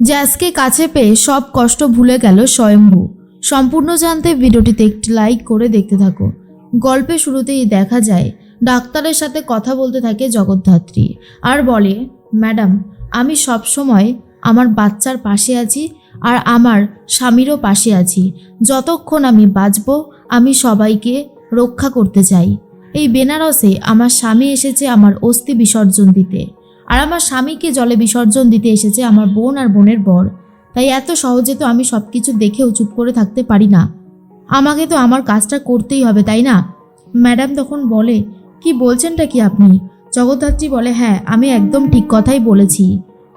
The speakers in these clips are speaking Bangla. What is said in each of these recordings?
জ্যাসকে কাছে পেয়ে সব কষ্ট ভুলে গেল স্বয়ম্ভু। সম্পূর্ণ জানতে ভিডিওটিতে একটি লাইক করে দেখতে থাকো। গল্পের শুরুতেই দেখা যায়, ডাক্তারের সাথে কথা বলতে থাকে জগদ্ধাত্রী আর বলে, ম্যাডাম, আমি সব সময় আমার বাচ্চার পাশে আছি আর আমার স্বামীরও পাশে আছি। যতক্ষণ আমি বাঁচব, আমি সবাইকে রক্ষা করতে চাই। এই বেনারসে আমার স্বামী এসেছে আমার অস্থি বিসর্জন দিতে। আর আমার স্বামীকে জলে বিসর্জন দিতে এসেছে আমার বোন আর বোনের বর। তাই এত সহজে তো আমি সব কিছু দেখেও চুপ করে থাকতে পারি না। আমাকে তো আমার কাজটা করতেই হবে, তাই না? ম্যাডাম তখন বলে, কি বলছেনটা কি আপনি? জগদ্ধাত্রী বলে হ্যাঁ আমি একদম ঠিক কথাই বলেছি।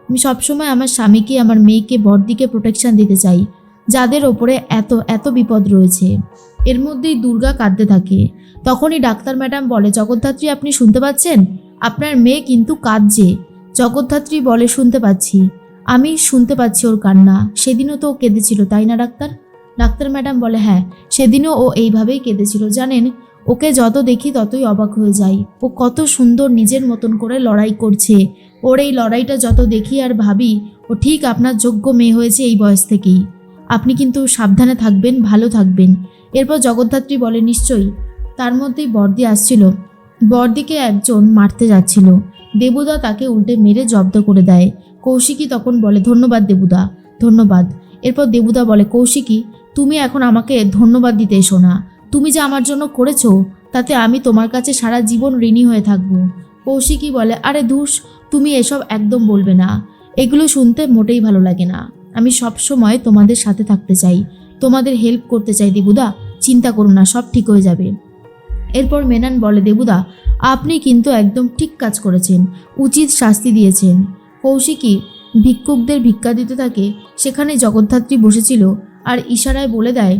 আমি সবসময় আমার স্বামীকে, আমার মেয়েকে, বরদিকে প্রোটেকশন দিতে চাই, যাদের ওপরে এত এত বিপদ রয়েছে। এর মধ্যেই দুর্গা কাঁদতে থাকে। তখনই ডাক্তার ম্যাডাম বলে, জগদ্ধাত্রী, আপনি শুনতে পাচ্ছেন? আপনার মেয়ে কিন্তু কাঁদছে। জগদ্ধাত্রী বলে শুনতে পাচ্ছি। আমি শুনতে পাচ্ছি ওর কান্না। সেদিনও তো ও কেঁদেছিল, তাই না, ডাক্তার? ডাক্তার ম্যাডাম বলে হ্যাঁ সেদিনও ও এইভাবেই কেঁদেছিল, জানেন? ওকে যত দেখি ততই অবাক হয়ে যাই। ও কত সুন্দর নিজের মতন করে লড়াই করছে। ওর এই লড়াইটা যত দেখি আর ভাবি, ও ঠিক আপনার যোগ্য মেয়ে হয়েছে এই বয়স থেকেই। আপনি কিন্তু সাবধানে থাকবেন, ভালো থাকবেন। এরপর জগদ্ধাত্রী বলে, নিশ্চয়ই। তার মধ্যেই বর্দি আসছিল। বর্দিকে একজন মারতে যাচ্ছিল। দেবুদা তাকে উল্টে মেরে জব্দ করে দেয়। কৌশিকী তখন বলে, ধন্যবাদ দেবুদা, ধন্যবাদ। এরপর দেবুদা বলে, কৌশিকী, তুমি এখন আমাকে ধন্যবাদ দিতে এসো না। তুমি যে আমার জন্য করেছ, তাতে আমি তোমার কাছে সারা জীবন ঋণী হয়ে থাকব। কৌশিকী বলে, আরে ধুস, তুমি এসব একদম বলবে না। এগুলো শুনতে মোটেই ভালো লাগে না। আমি সব সময় তোমাদের সাথে থাকতে চাই। তোমাদের হেল্প করতে চাই দেবুদা। চিন্তা করো না, সব ঠিক হয়ে যাবে। এরপর মেনান বলে, দেবুদা, আপনি কিন্তু একদম ঠিক কাজ করেছেন, উচিত শাস্তি দিয়েছেন। কৌশিকী ভিক্ষুকদের ভিক্ষা দিতে থাকে, সেখানে জগদ্ধাত্রী বসেছিল আর ইশারায় বলে দেয়,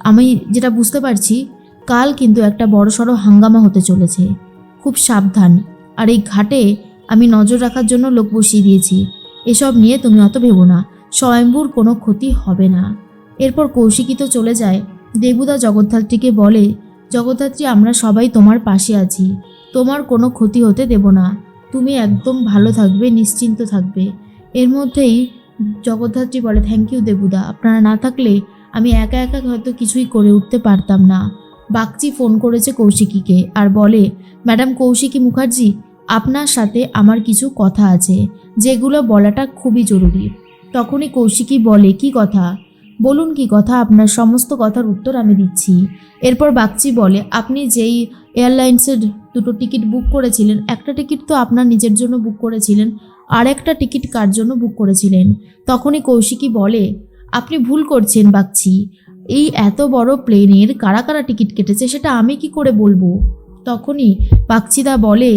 আমি যেটা বুঝতে পারছি, কাল কিন্তু একটা বড়সড় হাঙ্গামা হতে চলেছে। খুব সাবধান। আর এই ঘাটে আমি নজর রাখার জন্য লোক বসিয়ে দিয়েছি। এসব নিয়ে তুমি অত ভেবো না, স্বয়ম্ভুর কোনো ক্ষতি হবে না। এরপর কৌশিকী তো চলে যায়। দেবুদা জগদ্ধাত্রীকে বলে জগদ্ধাত্রী, আমরা সবাই তোমার পাশে আছি। তোমার কোনো ক্ষতি হতে দেব না। তুমি একদম ভালো থাকবে, নিশ্চিন্ত থাকবে। এর মধ্যেই জগদ্ধাত্রী বলে থ্যাংক ইউ দেবুদা। আপনারা না থাকলে আমি একা একা হয়তো কিছুই করে উঠতে পারতাম না। বাগচি ফোন করেছে কৌশিকীকে আর বলে ম্যাডাম কৌশিকী মুখার্জি, আপনার সাথে আমার কিছু কথা আছে, যেগুলো বলাটা খুবই জরুরি। তখনই কৌশিকী বলে, কি কথা? বলুন কি কথা, আপনার সমস্ত কথার উত্তর আমি দিচ্ছি। এরপর বাগচি বলে, আপনি যেই এয়ারলাইন্সের দুটো টিকিট বুক করেছিলেন, একটা টিকিট তো আপনার নিজের জন্য বুক করেছিলেন, আর একটা টিকিট কার জন্য বুক করেছিলেন? তখনই কৌশিকী বলে, আপনি ভুল করছেন বাগচি। এই এত বড় প্লেনের কারা কারা টিকিট কেটেছে, সেটা আমি কি করে বলব? তখনই বাগচিদা বলে,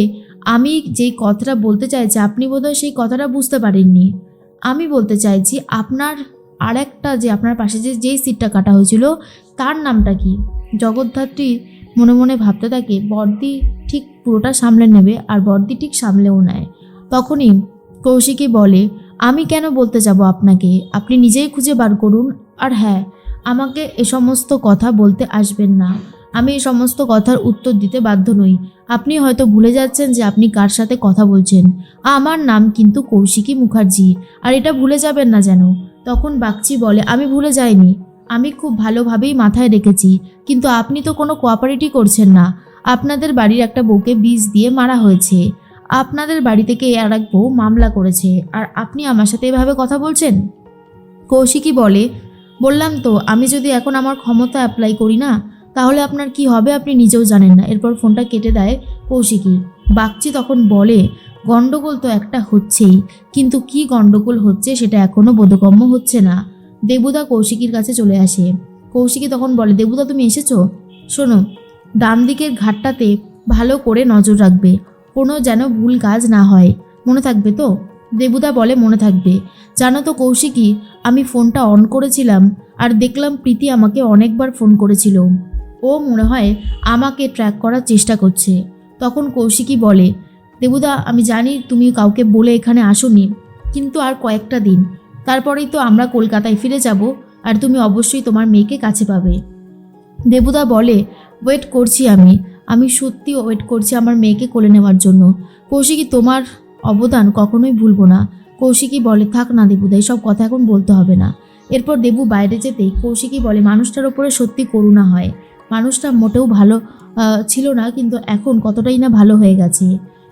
আমি যেই কথাটা বলতে চাইছি, আপনি বোধহয় সেই কথাটা বুঝতে পারেননি। আমি বলতে চাইছি, আপনার আর একটা যে আপনার পাশে যে, যেই সিটটা কাটা হয়েছিল, তার নামটা কি? জগদ্ধাত্রী মনে মনে ভাবতে থাকে, বর্দি ঠিক পুরোটা সামলে নেবে আর বর্দি ঠিক সামলেও নেয়। তখনই কৌশিকী বলে, আমি কেন বলতে যাব আপনাকে? আপনি নিজেই খুঁজে বার করুন। আর হ্যাঁ আমাকে এ সমস্ত কথা বলতে আসবেন না। আমি এই সমস্ত কথার উত্তর দিতে বাধ্য নই। আপনি হয়তো ভুলে যাচ্ছেন যে আপনি কার সাথে কথা বলছেন। আমার নাম কিন্তু কৌশিকী মুখার্জি, আর এটা ভুলে যাবেন না যেন। তখন বাগচি বলে, আমি ভুলে যাইনি। আমি খুব ভালোভাবেই মাথায় রেখেছি, কিন্তু আপনি তো কোনো কোঅপারেটই করছেন না। আপনাদের বাড়ির একটা বউকে বিষ দিয়ে মারা হয়েছে। আপনাদের বাড়ি থেকে আর এক বউ মামলা করেছে। আর আপনি আমার সাথে এভাবে কথা বলছেন? কৌশিকী বলে, বললাম তো, আমি যদি এখন আমার ক্ষমতা অ্যাপ্লাই করি না, তাহলে আপনার কি হবে আপনি নিজেও জানেন না। এরপর ফোনটা কেটে দেয় কৌশিকী। বাগচি তখন বলে গন্ডগোল তো একটা হচ্ছেই, কিন্তু কি গন্ডগোল হচ্ছে সেটা এখনও বোধগম্য হচ্ছে না। দেবুদা কৌশিকীর কাছে চলে আসে। কৌশিকী তখন বলে, দেবুদা, তুমি এসেছ? শোনো ডান দিকের ঘাটটাতে ভালো করে নজর রাখবে। কোনো যেন ভুল কাজ না হয়। মনে থাকবে তো? দেবুদা বলে, মনে থাকবে। জানো তো কৌশিকী, আমি ফোনটা অন করেছিলাম আর দেখলাম প্রীতি আমাকে অনেকবার ফোন করেছিল। ও মনে হয় আমাকে ট্র্যাক করার চেষ্টা করছে। তখন কৌশিকী বলে দেবুদা, আমি জানি তুমি কাউকে বলে এখানে আসোনি, কিন্তু আর কয়েকটা দিন। তারপরেই তো আমরা কলকাতায় ফিরে যাব, আর তুমি অবশ্যই তোমার মেয়েকে কাছে পাবে। দেবুদা বলে ওয়েট করছি আমি। আমি সত্যি ওয়েট করছি আমার মেয়েকে কোলে নেওয়ার জন্য। কৌশিকী, তোমার অবদান কখনোই ভুলবো না। কৌশিকী বলে, থাক না দেবুদা সব কথা এখন বলতে হবে না। এরপর দেবু বাইরে যেতেই কৌশিকী বলে, মানুষটার ওপরে সত্যি করুণা হয়। মানুষটা মোটেও ভালো ছিল না, কিন্তু এখন কতটাই না ভালো হয়ে গেছে।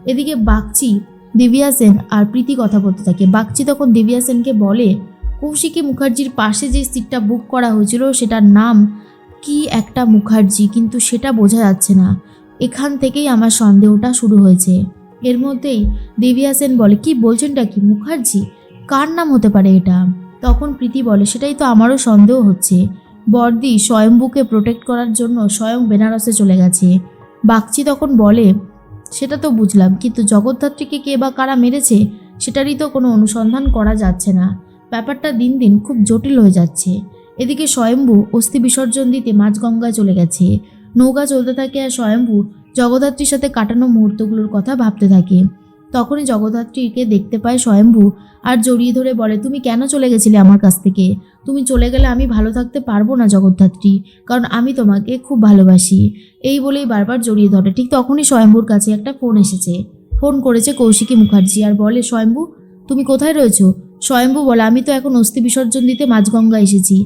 এদিকে বাগচি, দিব্যা সেন আর প্রীতি কথা বলতে থাকে। বাগচি তখন দিব্যা সেনকে বলে, কৌশিকী মুখার্জির পাশে যে সিটটা বুক করা হয়েছিল, সেটার নাম কি একটা মুখার্জি? কিন্তু সেটা বোঝা যাচ্ছে না। এখান থেকেই আমার সন্দেহটা শুরু হয়েছে। এর মধ্যেই দিব্যা সেন বলে, কি বলছেনটা কি? মুখার্জি? কার নাম হতে পারে এটা? তখন প্রীতি বলে, সেটাই তো আমারও সন্দেহ হচ্ছে। বর্দি স্বয়ম্বুকে প্রোটেক্ট করার জন্য স্বয়ং বেনারসে চলে গেছে। বাগচি তখন বলে সেটা তো বুঝলাম, কিন্তু জগদ্ধাত্রীকে কে বা কারা মেরেছে সেটারই তো কোনো অনুসন্ধান করা যাচ্ছে না। ব্যাপারটা দিন দিন খুব জটিল হয়ে যাচ্ছে। এদিকে স্বয়ম্ভু অস্থি বিসর্জন দিতে মাঝগঙ্গায় চলে গেছে। নৌকা চলতে থাকে আর স্বয়ম্ভু জগদ্ধাত্রীর সাথে কাটানো মুহূর্তগুলোর কথা ভাবতে থাকে। তখনই জগদ্ধাত্রীকে দেখতে পায় স্বয়ম্ভু আর জড়িয়ে ধরে বলে, তুমি কেন চলে গেছিলে আমার কাছ থেকে? তুমি চলে গেলে আমি ভালো থাকতে পারব না জগদ্ধাত্রী, কারণ আমি তোমাকে খুব ভালোবাসি। এই বলেই বারবার জড়িয়ে ধরে। ঠিক তখনই স্বয়ম্ভুর কাছে একটা ফোন এসেছে। ফোন করেছে কৌশিকী মুখার্জি আর বলে, স্বয়ম্ভু, তুমি কোথায় রয়েছো? স্বয়ম্ভু বলে, আমি তো এখন অস্থি বিসর্জন দিতে মাঝগঙ্গা এসেছি।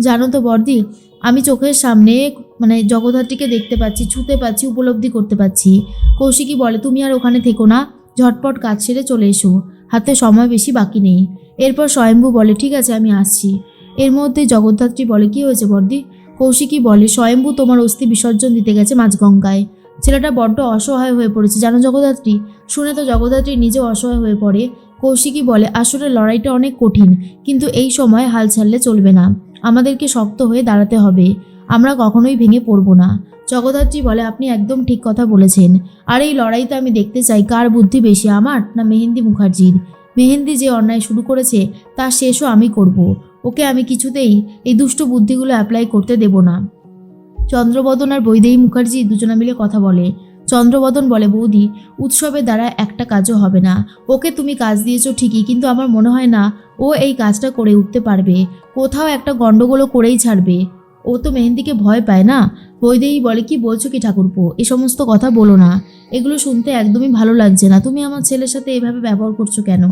জানো তো বর্দি, আমি চোখের সামনে মানে জগদ্ধাত্রীকে দেখতে পাচ্ছি, ছুতে পাচ্ছি, উপলব্ধি করতে পাচ্ছি। কৌশিকী বলে, তুমি আর ওখানে থেকো না। ঝটপট কাজ সেরে চলে এসো, হাতে সময় বেশি বাকি নেই। এরপর স্বয়ম্ভু বলে, ঠিক আছে, আমি আসছি। এর মধ্যে জগদ্ধাত্রী বলে, কি হয়েছে বর্দি? কৌশিকী বলে, স্বয়ম্ভু তোমার অস্থি বিসর্জন দিতে গেছে মাঝগঙ্গায়। ছেলেটা বড্ড অসহায় হয়ে পড়েছে, জানো জগদ্ধাত্রী? শুনে তো জগদ্ধাত্রী নিজেও অসহায় হয়ে পড়ে। কৌশিকী বলে, আসলে লড়াইটা অনেক কঠিন, কিন্তু এই সময় হাল ছাড়লে চলবে না। আমাদেরকে শক্ত হয়ে দাঁড়াতে হবে। আমরা কখনোই ভেঙে পড়ব না। জগদ্ধাত্রী বলে, আপনি একদম ঠিক কথা বলেছেন। আর এই লড়াইতে আমি দেখতে চাই কার বুদ্ধি বেশি, আমার না মেহেন্দি মুখার্জির? মেহেন্দি যে অন্যায় শুরু করেছে, তা শেষও আমি করব। ওকে আমি কিছুতেই এই দুষ্ট বুদ্ধিগুলো অ্যাপ্লাই করতে দেব না। চন্দ্রবদন আর বৈদেহী মুখার্জি দুজনে মিলে কথা বলে। চন্দ্রবদন বলে, বৌদি উৎসবের দ্বারা একটা কাজও হবে না। ওকে তুমি কাজ দিয়েছ ঠিকই, কিন্তু আমার মনে হয় না ও এই কাজটা করে উঠতে পারবে। কোথাও একটা গণ্ডগোলও করেই ছাড়বে। ও তো মেহেন্দিকে ভয় পায় না? বৈদেহী বলে, কি বলছো কি ঠাকুরপো? এ সমস্ত কথা বলো না। এগুলো শুনতে একদমই ভালো লাগছে না। তুমি আমার ছেলের সাথে এভাবে ব্যবহার করছ কেন?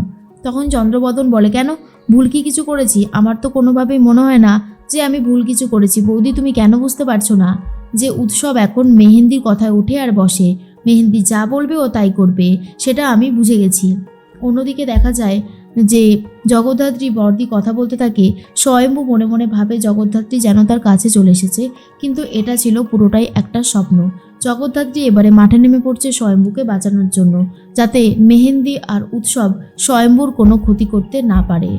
তখন চন্দ্রবদন বলে, কেন? ভুল কি কিছু করেছি? আমার তো কোনোভাবেই মনে হয় না যে আমি ভুল কিছু করেছি। বৌদি, তুমি কেন বুঝতে পারছ না যে উৎসব এখন মেহেন্দির কথায় উঠে আর বসে? মেহেন্দি যা বলবে ও তাই করবে। সেটা আমি বুঝে গেছি। অন্যদিকে দেখা যায় যে জগদ্ধাত্রী বর্দি কথা বলতে থাকে, স্বয়ম্ভু মনে মনে ভাবে জগদ্ধাত্রী যেন তার কাছে চলে এসেছে। কিন্তু এটা ছিল পুরোটাই একটা স্বপ্ন। জগদ্ধাত্রী এবারে মাঠে নেমে পড়ছে স্বয়ম্ভুকে বাঁচানোর জন্য, যাতে মেহেন্দি আর উৎসব স্বয়ম্ভুর কোনো ক্ষতি করতে না পারে।